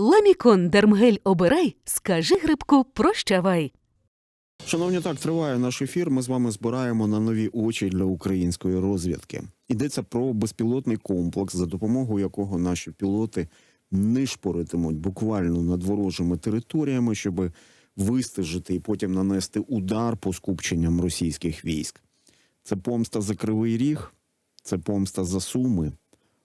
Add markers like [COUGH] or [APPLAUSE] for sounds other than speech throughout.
Ламікон Дермгель обирай, скажи грибку прощавай. Шановні, так триває наш ефір. Ми з вами збираємо на нові очі для української розвідки. Йдеться про безпілотний комплекс, за допомогою якого наші пілоти нишпоритимуть буквально над ворожими територіями, щоб вистежити і потім нанести удар по скупченням російських військ. Це помста за Кривий Ріг, це помста за Суми,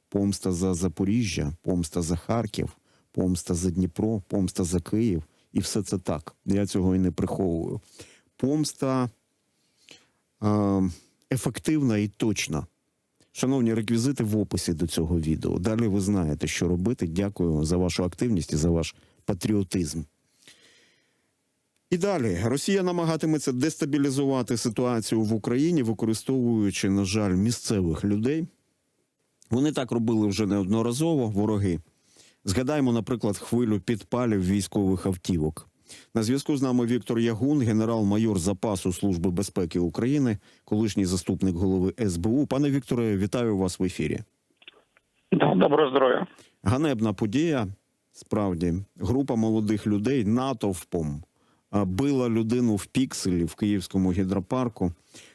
помста за Запоріжжя, помста за Харків, помста за Дніпро, помста за Київ. І все це так. Я цього і не приховую. Помста е, ефективна і точна. Шановні реквізити в описі до цього відео. Далі ви знаєте, що робити. Дякую за вашу активність і за ваш патріотизм. І далі Росія намагатиметься дестабілізувати ситуацію в Україні, використовуючи, на жаль, місцевих людей. Вони так робили вже неодноразово, вороги. Згадаємо, наприклад, хвилю підпалів військових автівок. На зв'язку з нами Віктор Ягун, генерал-майор запасу Служби безпеки України, колишній заступник голови СБУ. Пане Вікторе, вітаю вас в ефірі. Да, Доброго здоров'я. Ганебна подія. Справді, група молодих людей натовпом била людину в пікселі в Київському гідропарку.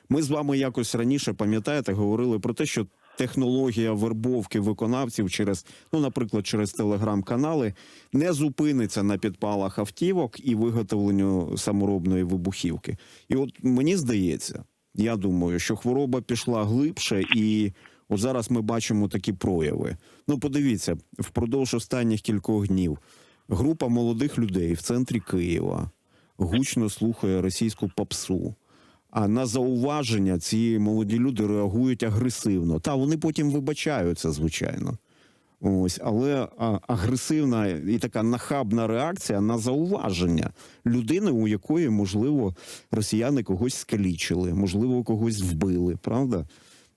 Ми з вами якось раніше пам'ятаєте, говорили про те, що технологія вербовки виконавців через, ну, наприклад, через телеграм-канали не зупиниться на підпалах автівок і виготовленню саморобної вибухівки. І от мені здається, я думаю, що хвороба пішла глибше, і от зараз ми бачимо такі прояви. Ну, подивіться, впродовж останніх кількох днів група молодих людей в центрі Києва гучно слухає російську попсу. А на зауваження ці молоді люди реагують агресивно. Та вони потім вибачаються, звичайно. Ось, але агресивна і така нахабна реакція на зауваження людини, у якої, можливо, росіяни когось скалічили, можливо, когось вбили, правда?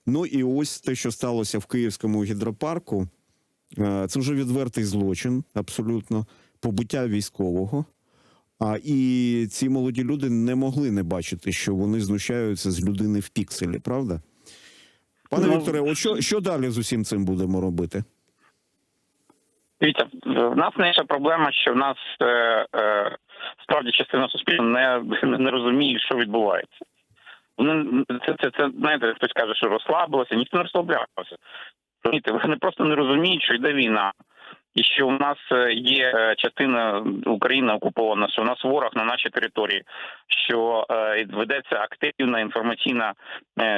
Ну і ось те, що сталося в Київському гідропарку, е, це вже відвертий злочин, абсолютно, побиття військового. А і ці молоді люди не могли не бачити, що вони знущаються з людини в пікселі, правда? Пане Ну, Вікторе, от що, що далі з усім цим будемо робити? Дивіться, в нас найша проблема, що в нас е, е, справді частина суспільства не, не розуміє, що відбувається. Вони це, це, це знаєте, хтось каже, що розслабилося, ніхто не розслаблявся. Розумієте, вони просто не розуміють, що йде війна. І що у нас е, є е, частина України окупована, що у нас ворог на нашій території, що е, ведеться активна інформаційна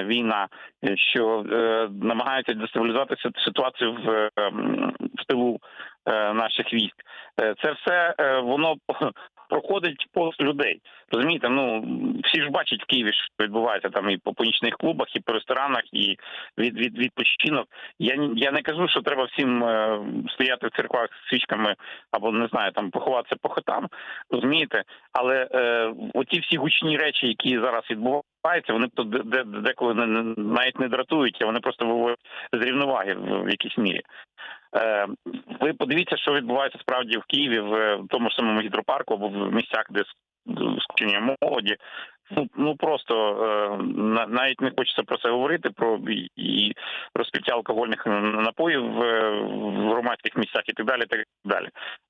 війна, що намагаються дестабілізувати ситуацію в, е, в тилу наших військ. Це все воно проходить повз людей. Розумієте, ну всі ж бачать в Києві, що відбувається там і по, понічних клубах, і по ресторанах, і від від відпочинок. Я я не кажу, що треба всім е, стояти в церквах з свічками або не знаю, там поховатися по хатам. Розумієте, але е, оті всі гучні речі, які зараз відбуваються, вони то де, де- деколи навіть не дратують, вони просто виводять з рівноваги в, якійсь мірі. Е, ви подивіться, що відбувається справді в Києві в тому ж самому гідропарку або в місцях, де скучення молоді. Ну, ну просто е, на- навіть не хочеться про це говорити, про і- розпиття алкогольних напоїв в, в громадських місцях і так далі. Так далі.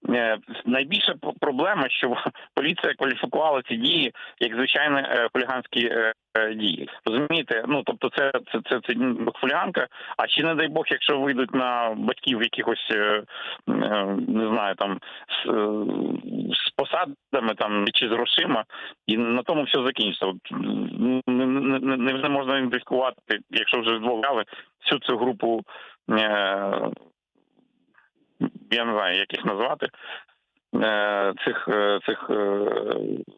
Е, найбільша проблема, що [LAUGHS] поліція кваліфікувала ці дії як звичайні е, хуліганські е, е, дії. Розумієте? Ну тобто, це це, це, це хуліганка. А чи не дай Бог, якщо вийдуть на батьків якихось е, е, не знаю там е, посадами там чи з грошима, і на тому все закінчиться. От не, не, не, можна ідентифікувати, якщо вже здвогали всю цю групу. Е, я не знаю, як їх назвати, е, цих, е, цих е,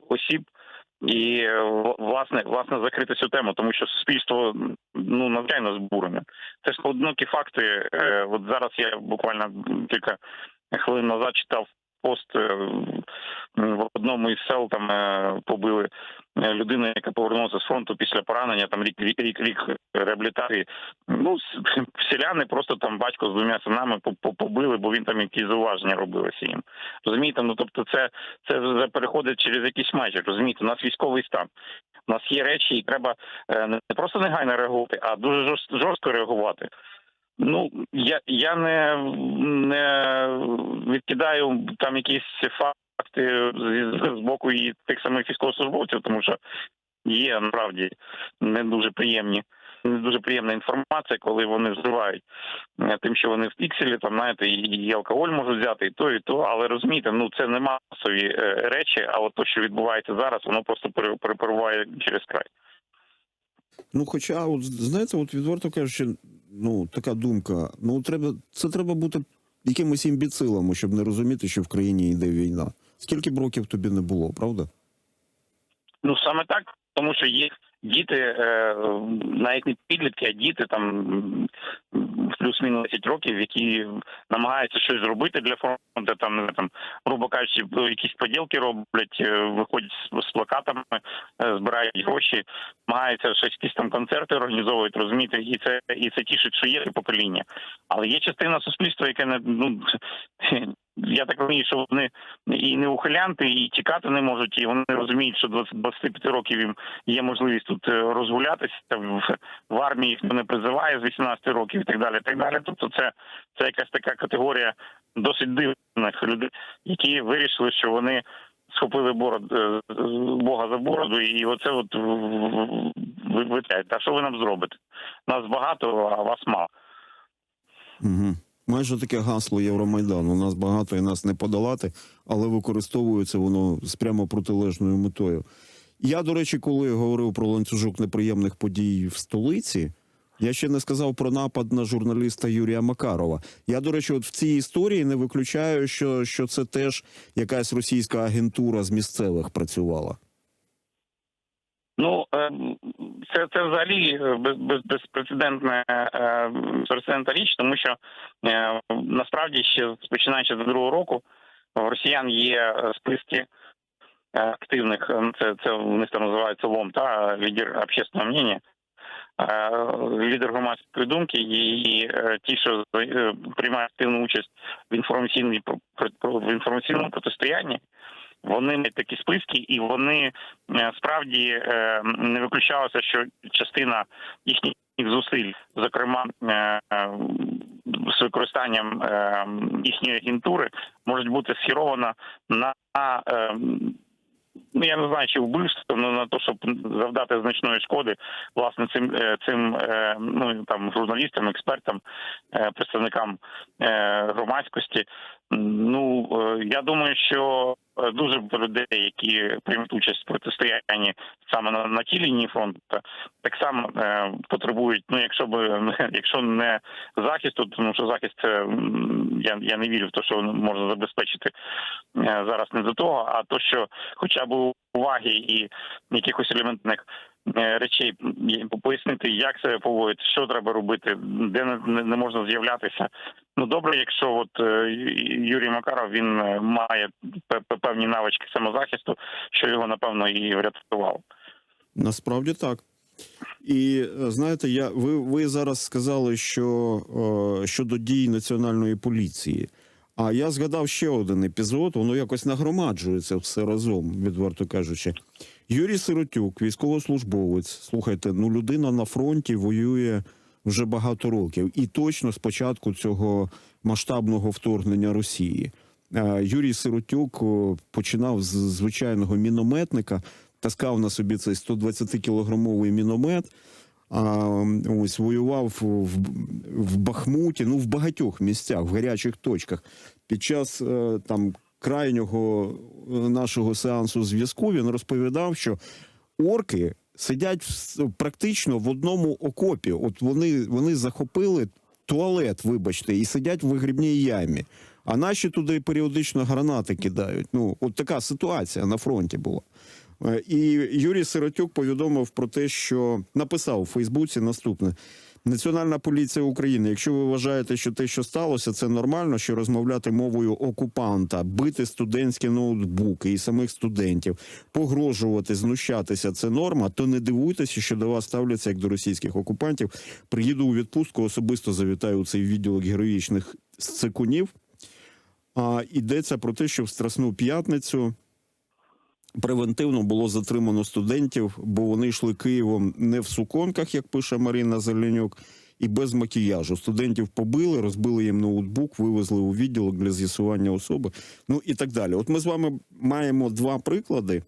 осіб. І власне власне закрити цю тему, тому що суспільство ну надзвичайно збурене. Це ж одинокі факти. От зараз я буквально кілька хвилин назад читав пост е, в одному із сел. Там е, побили е, людину, яка повернулася з фронту після поранення. Там рік рік рік, рік реабілітації. Ну [LAUGHS] селяни просто там батько з двома синами по- по- побили, бо він там якісь зауваження робилися їм. Розумієте, ну тобто, це це вже переходить через якісь межі. Розумієте, у нас військовий стан. У нас є речі, і треба не просто негайно реагувати, а дуже жорст- жорстко реагувати. Ну я, я не, не відкидаю там якісь факти з, з боку і тих самих військовослужбовців, тому що є насправді не дуже приємні. Не дуже приємна інформація, коли вони взривають е, тим, що вони в пікселі, там знаєте, і, алкоголь можуть взяти, і то, і то. Але розумієте, ну це не масові е, речі. А от то, що відбувається зараз, воно просто пере- через край. Ну, хоча, от знаєте, от відверто кажучи, ну така думка. Ну, треба це треба бути якимось імбіцилом, щоб не розуміти, що в країні йде війна. Скільки б років тобі не було, правда? Ну саме так, тому що є діти, навіть не підлітки, а діти там плюс-мінус 10 років, які намагаються щось зробити для фронту, там, не там грубо кажучи, якісь поділки роблять, е, виходять з, плакатами, збирають гроші, намагаються щось якісь там концерти організовують, розумієте, і це і це тішить, що є покоління. Але є частина суспільства, яке не ну я так розумію, що вони і не ухилянти, і тікати не можуть, і вони розуміють, що до 25 років їм є можливість тут е, розгулятися в, армії їх не призиває з 18 років і так далі. Так далі. Тобто, це, це якась така категорія досить дивних людей, які вирішили, що вони схопили бород е, Бога за бороду, і оце от ви витяють. А що ви нам зробите? Нас багато, а вас мало. Угу. Майже таке гасло Євромайдану. У нас багато і нас не подолати, але використовується воно з прямо протилежною метою. Я, до речі, коли говорив про ланцюжок неприємних подій в столиці, я ще не сказав про напад на журналіста Юрія Макарова. Я, до речі, от в цій історії не виключаю, що, що це теж якась російська агентура з місцевих працювала. Ну е, це це взагалі е, без, без, безпрецедентна е, безпрецедентна річ, тому що е, насправді ще починаючи з другого року в росіян є списки активних. Це це них там називається ЛОМ, та лідер общественного мнення. Лідер громадської думки і, ті, що приймають активну участь в інформаційній в інформаційному протистоянні, вони мають такі списки, і вони е, справді е, не виключалося, що частина їхніх зусиль, зокрема е, з використанням їхньої агентури, можуть бути схерована на ну я не знаю, чи вбивство, але на те, щоб завдати значної шкоди власне цим цим ну там журналістам, експертам, представникам громадськості. Ну е, я думаю, що е, дуже людей, які приймуть участь в протистоянні саме на, на тій лінії фронту, так само е, потребують. Ну, якщо б [LAUGHS] якщо не захисту, тому що захист це я, я не вірю в те, що можна забезпечити е, зараз не до того, а то, що хоча б уваги і якихось елементних речей пояснити, як себе поводити, що треба робити, де не, можна з'являтися. Ну добре, якщо от е, Юрій Макаров він е, має пе- пе- певні навички самозахисту, що його напевно і врятувало. Насправді так. І е, знаєте, я ви, ви зараз сказали, що е, щодо дій національної поліції. А я згадав ще один епізод, воно якось нагромаджується все разом, відверто кажучи. Юрій Сиротюк, військовослужбовець. Слухайте, ну людина на фронті воює вже багато років, і точно з початку цього масштабного вторгнення Росії. Е, Юрій Сиротюк починав з звичайного мінометника, таскав на собі цей 120-кілограмовий міномет. А ось воював в, в Бахмуті, ну в багатьох місцях, в гарячих точках. Під час е, там крайнього е, нашого сеансу зв'язку він розповідав, що орки сидять практично в одному окопі. От вони, вони захопили туалет, вибачте, і сидять в вигрібній ямі. А наші туди періодично гранати кидають. Ну, от така ситуація на фронті була. Е, І Юрій Сиротюк повідомив про те, що написав у Фейсбуці наступне: Національна поліція України. Якщо ви вважаєте, що те, що сталося, це нормально, що розмовляти мовою окупанта, бити студентські ноутбуки і самих студентів, погрожувати, знущатися це норма, то не дивуйтеся, що до вас ставляться як до російських окупантів. Приїду у відпустку, особисто завітаю у цей відділок героїчних сцикунів. А йдеться про те, що в Страсну п'ятницю превентивно було затримано студентів, бо вони йшли Києвом не в суконках, як пише Марина Зеленюк, і без макіяжу. Студентів побили, розбили їм ноутбук, вивезли у відділок для з'ясування особи. Ну і так далі. От ми з вами маємо два приклади.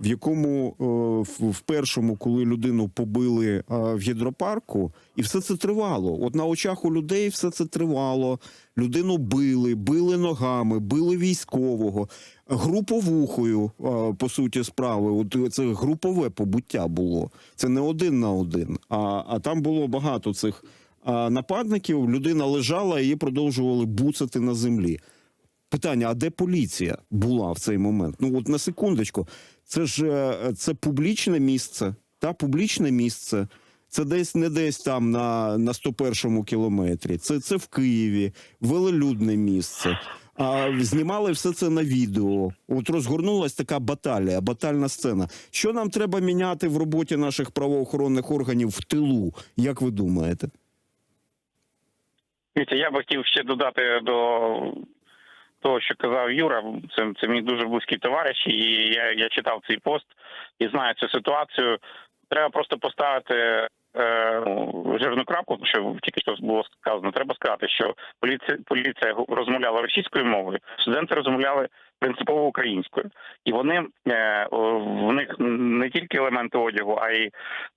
В якому е, в, першому, коли людину побили е, в гідропарку, і все це тривало. От на очах у людей все це тривало. Людину били, били ногами, били військового, груповухою, е, по суті, справи. От це групове побуття було. Це не один на один. А, а там було багато цих нападників. Людина лежала, її продовжували буцати на землі. Питання: а де поліція була в цей момент? Ну от на секундочку, це ж е, це публічне місце, та публічне місце. Це десь не десь там на, на 101-му кілометрі. Це, це в Києві, велелюдне місце. А знімали все це на відео. От розгорнулась така баталія, батальна сцена. Що нам треба міняти в роботі наших правоохоронних органів в тилу? Як ви думаєте? Я би хотів ще додати до того, що казав Юра. Це, це мій дуже близький товариш, і я, я читав цей пост і знаю цю ситуацію. Треба просто поставити е, жирну крапку, що тільки що було сказано. Треба сказати, що поліція поліція розмовляла російською мовою, студенти розмовляли принципово українською, і вони е, в них не тільки елементи одягу, а й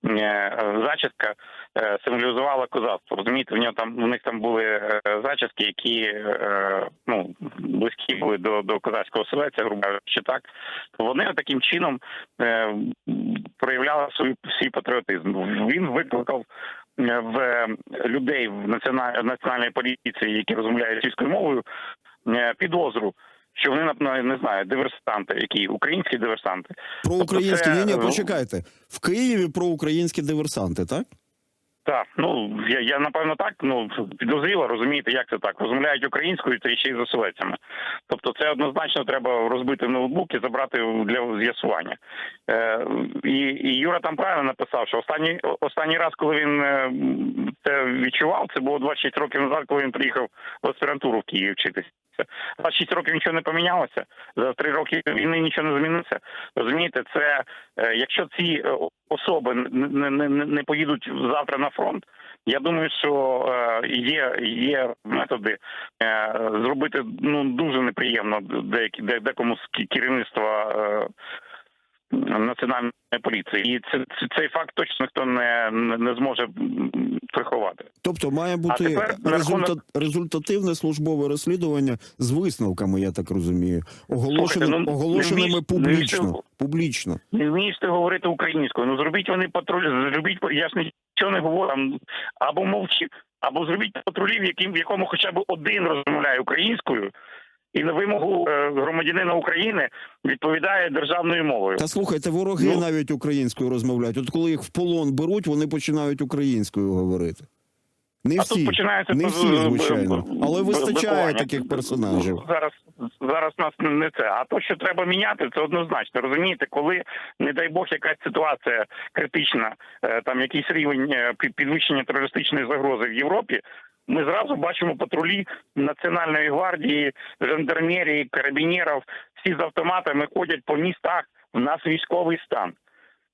е, зачіска е, символізувала козацтво. Розумієте, в нього там у них там були зачіски, які ну близькі були до, до козацького селеця, грубо кажучи, так вони таким чином проявляли свій, свій патріотизм. Він викликав в людей в національ, національній поліції, які розмовляють російською мовою, підозру. Що вони не знаю, диверсанти, які українські диверсанти. Про українські це, ні, ні, ну, почекайте. В Києві про українські диверсанти, так? Так, ну я, я напевно так ну підозріло, розумієте, як це так? Розмовляють українською та ще й з оселедцями. Тобто, це однозначно треба розбити ноутбук і забрати для з'ясування. Е, і, і Юра там правильно написав, що останній останній раз, коли він е, це відчував, це було 26 років назад, коли він приїхав в аспірантуру в Київ вчитися. 26 років нічого не помінялося. За три роки війни нічого не зміниться. Розумієте, це е, якщо ці е, особи не, не, не, не поїдуть завтра на фронт. Я думаю, що е, є, є методи зробити ну дуже неприємно деякі декому з керівництва національної поліції, і це, це цей факт точно ніхто не, не, зможе приховати. Тобто має бути тепер рахунок- результативне службове розслідування з висновками, я так розумію, оголошеним... Слухайте, ну, оголошеними не публічно. не Публічно. Не вмієш ти говорити українською. Ну зробіть вони патруль, зробіть я ж нічого не говорю. Або мовчи, або зробіть патрулі, в яким в якому хоча б один розмовляє українською, і на вимогу е, громадянина України відповідає державною мовою. Та слухайте, вороги Ну. навіть українською розмовляють. От коли їх в полон беруть, вони починають українською говорити. Не А тут починається не всі, звичайно, але вистачає таких персонажів. Зараз зараз нас не це. А то, що треба міняти, це однозначно. Розумієте, коли не дай Бог якась ситуація критична, е, там якийсь рівень е, підвищення терористичної загрози в Європі. Ми зразу бачимо патрулі Національної гвардії, жандармерії, карабінерів, всі з автоматами ходять по містах. В нас військовий стан.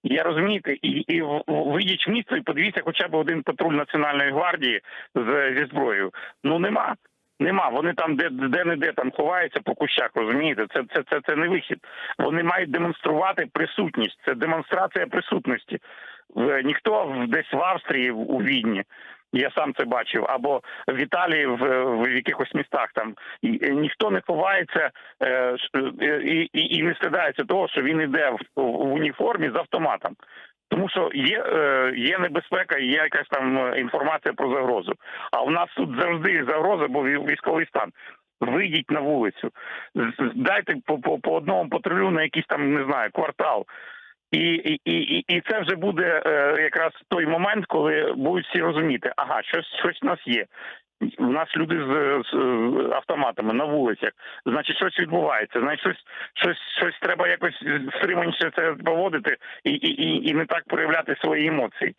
Я розумієте, і, і вийдіть в місто і подивіться хоча б один патруль Національної гвардії з, зі зброєю. Ну нема. Нема. Вони там де де не де там ховаються по кущах. Розумієте, це, це, це, це не вихід. Вони мають демонструвати присутність. Це демонстрація присутності. Ніхто десь в Австрії, у Відні. Я сам це бачив, або в Італії в, в якихось містах там і, е, ніхто не ховається е, е, і, і, і не стидається того, що він іде в, в уніформі з автоматом. Тому що є, е, є небезпека, є якась там е, інформація про загрозу. А у нас тут завжди загроза, бо військовий стан. Вийдіть на вулицю, дайте по, по, по одному патрулю на якийсь там не знаю квартал. І, і, і, і- це вже буде е, якраз той момент, коли будуть всі розуміти, ага, щось щось у нас є. У нас люди з, з автоматами на вулицях, значить, щось відбувається. Значить, щось, щось, щось треба якось стриманіше це поводити і, і, і, і не так проявляти свої емоції.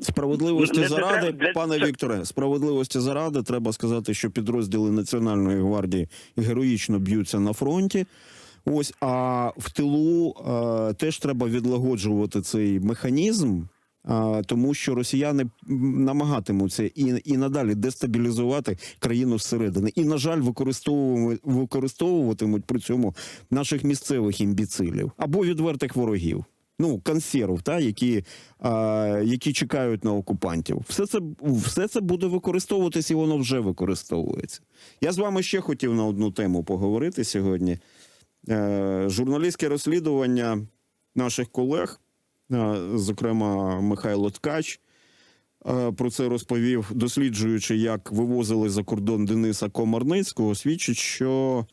Справедливості заради, для- пане Вікторе, справедливості заради, треба сказати, що підрозділи Національної гвардії героїчно б'ються на фронті. Ось, а в тилу е, теж треба відлагоджувати цей механізм, а, тому що росіяни намагатимуться і, і надалі дестабілізувати країну зсередини. І, на жаль, використовуватимуть, використовуватимуть при цьому наших місцевих імбіцилів або відвертих ворогів. Ну, консерв, та, які, а, які чекають на окупантів. Все це, все це буде використовуватись і воно вже використовується. Я з вами ще хотів на одну тему поговорити сьогодні. Е, журналістське розслідування наших колег, е, зокрема Михайло Ткач, е, про це розповів, досліджуючи, як вивозили за кордон Дениса Комарницького, свідчить, що,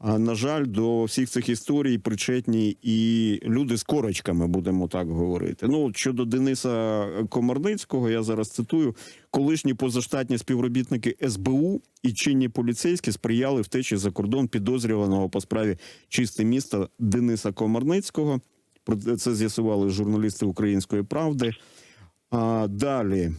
на жаль, до всіх цих історій причетні і люди з корочками, будемо так говорити. Ну, щодо Дениса Комарницького, я зараз цитую: колишні позаштатні співробітники СБУ і чинні поліцейські сприяли втечі за кордон підозрюваного по справі чисте місто Дениса Комарницького. Про це з'ясували журналісти Української правди. А далі.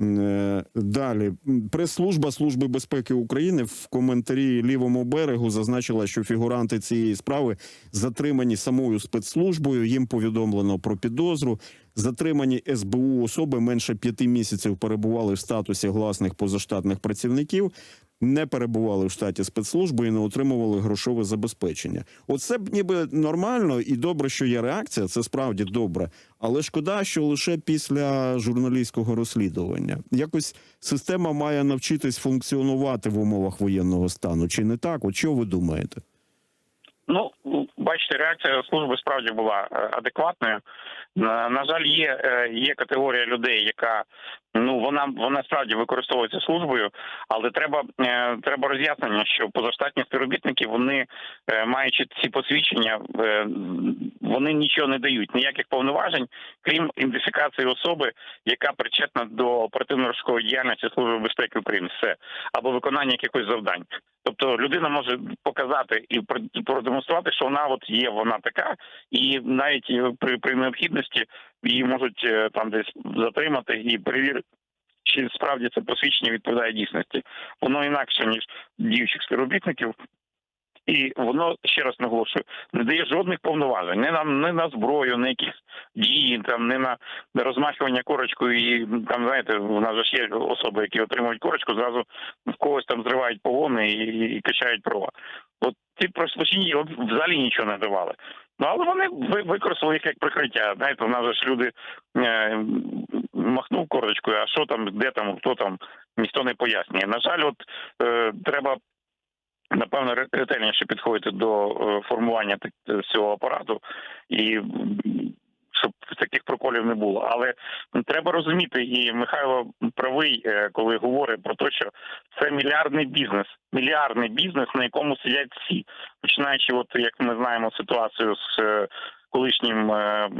Е, Далі прес-служба Служби безпеки України в коментарі лівому берегу зазначила, що фігуранти цієї справи затримані самою спецслужбою. Їм повідомлено про підозру. Затримані СБУ особи менше п'яти місяців перебували в статусі гласних позаштатних працівників, не перебували в штаті спецслужби і не отримували грошове забезпечення. Оце б ніби нормально і добре, що є реакція. Це справді добре. Але шкода, що лише після журналістського розслідування якось система має навчитись функціонувати в умовах воєнного стану. Чи не так? От що ви думаєте? Ну, бачите, реакція служби справді була е, адекватною. На, на жаль, є, е, є категорія людей, яка ну вона вона справді використовується службою, але треба е, треба роз'яснення, що позаштатні співробітники вони е, маючи ці посвідчення, е, вони нічого не дають, ніяких повноважень, крім ідентифікації особи, яка причетна до оперативно-розшукової діяльності Служби безпеки України, все або виконання якихось завдань. Тобто людина може показати і про- продемонструвати, що вона от є, вона така, і навіть е, при, при необхідності її можуть е, там десь затримати і перевірити. Чи справді це посвідчення відповідає дійсності? Воно інакше ніж діючих співробітників, і воно ще раз наголошую, не дає жодних повноважень не на не на зброю, не якісь дії, там не на розмахування корочкою. І там знаєте, в нас же є особи, які отримують корочку, зразу в когось там зривають погони і, і качають права. От ці прослушні взагалі нічого не давали. Ну але вони ви- використали їх як прикриття. Знаєте, в нас ж люди е, махнув корочкою, а що там, де там, хто там, ніхто не пояснює. На жаль, от е, треба напевно ретельніше підходити до е, формування цього апарату і щоб таких проколів не було. Але треба розуміти, і Михайло правий, е, коли говорить про те, що це мільярдний бізнес, мільярдний бізнес, на якому сидять всі, починаючи, от як ми знаємо ситуацію з е, колишнім е,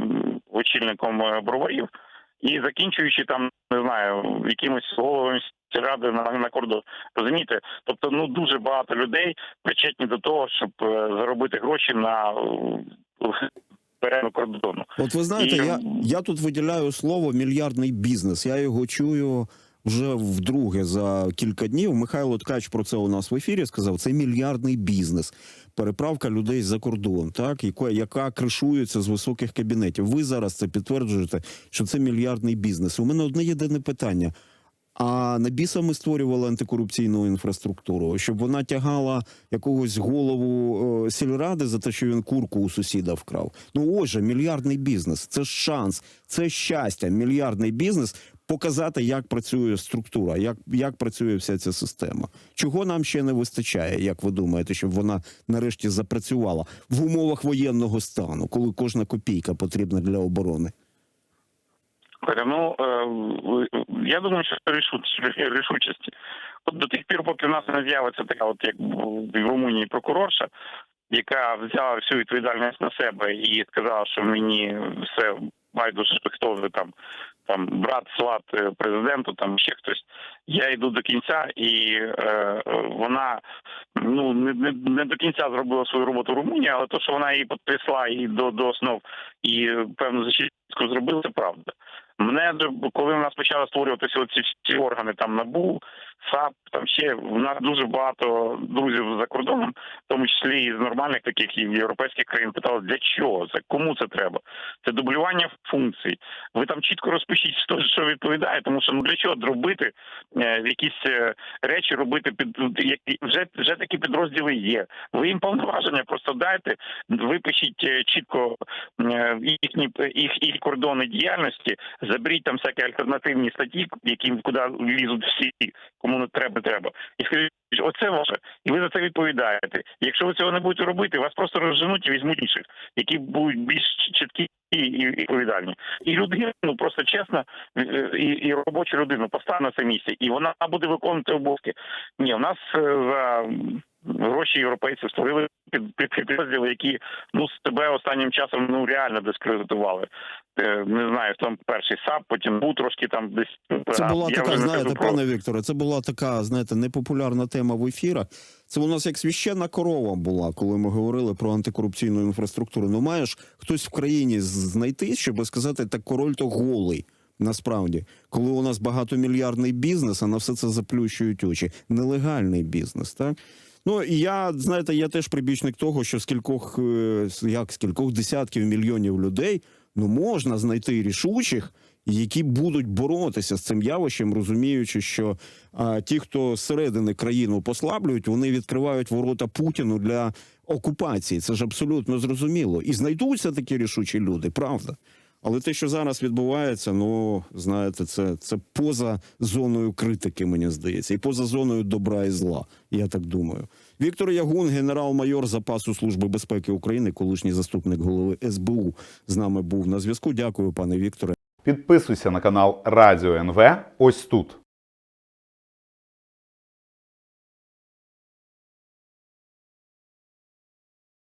очільником броварів, і закінчуючи там, не знаю, якимось головами ради на, на кордон. Розумієте? Тобто, ну дуже багато людей причетні до того, щоб заробити гроші на перетину кордону. От ви знаєте, І- я, я тут виділяю слово мільярдний бізнес. Я його чую вже вдруге за кілька днів. Михайло Ткач про це у нас в ефірі сказав. Це мільярдний бізнес. Переправка людей за кордон, так яка, яка кришується з високих кабінетів. Ви зараз це підтверджуєте, що це мільярдний бізнес. У мене одне єдине питання. А на біса ми створювали антикорупційну інфраструктуру, щоб вона тягала якогось голову е, сільради за те, що він курку у сусіда вкрав. Ну отже, мільярдний бізнес. Це шанс, це щастя. Мільярдний бізнес показати, як працює структура, як, як працює вся ця система. Чого нам ще не вистачає, як ви думаєте, щоб вона нарешті запрацювала в умовах воєнного стану, коли кожна копійка потрібна для оборони? Ну е, я думаю, що це рішуч- рішучості. От до тих пір, поки в нас не з'явиться така, от як в Румунії прокурорша, яка взяла всю відповідальність на себе і сказала, що мені все байдуже, хто ви там, там брат, сват е, президенту, там ще хтось. Я йду до кінця, і е, вона ну не, не, не до кінця зробила свою роботу в Румунії, але то, що вона її підтрясла і до, до основ і певну зачистку зробила, це правда. Мене коли в нас почали створюватися ці всі органи там набу, САП, там ще в нас дуже багато друзів за кордоном, в тому числі і з нормальних таких і європейських країн, питали, для чого це, кому це треба? Це дублювання функцій. Ви там чітко розпишіть, хто що відповідає, тому що ну для чого робити е, якісь е, речі, робити під які вже вже такі підрозділи є. Ви їм повноваження просто дайте, випишіть е, чітко їхні їх, їх кордони діяльності, заберіть там всякі альтернативні статті, які куди лізуть всі, кому не треба, треба. І скажіть, оце ваше, і ви за це відповідаєте. Якщо ви цього не будете робити, вас просто розженуть і візьмуть інших, які будуть більш чіткі і, відповідальні. І людину ну, просто чесно, е, і, і робочу людину постав на це місце, і вона буде виконувати обов'язки. Ні, в нас е, за гроші європейців створили під, під підрозділи, які ну себе останнім часом ну реально дискредитували. Е, Не знаю, там перший САП, потім був трошки там десь. Це була я така, знаєте, про- пане Вікторе, це була така, знаєте, непопулярна тема в ефірах. Це у нас як священна корова була, коли ми говорили про антикорупційну інфраструктуру. Ну маєш хтось в країні знайти, щоб сказати, так король то голий. Насправді, коли у нас багатомільярдний бізнес, а на все це заплющують очі. Нелегальний бізнес, так? Ну і я знаєте, я теж прибічник того, що з кількох е, як з кількох десятків мільйонів людей ну можна знайти рішучих, які будуть боротися з цим явищем, розуміючи, що а, ті, хто зсередини країну послаблюють, вони відкривають ворота Путіну для окупації. Це ж абсолютно зрозуміло. І знайдуться такі рішучі люди, правда. Але те, що зараз відбувається, ну знаєте, це, це поза зоною критики, мені здається, і поза зоною добра і зла. Я так думаю. Віктор Ягун, генерал-майор запасу служби безпеки України, колишній заступник голови СБУ, з нами був на зв'язку. Дякую, пане Вікторе. Підписуйся на канал Радіо НВ ось тут.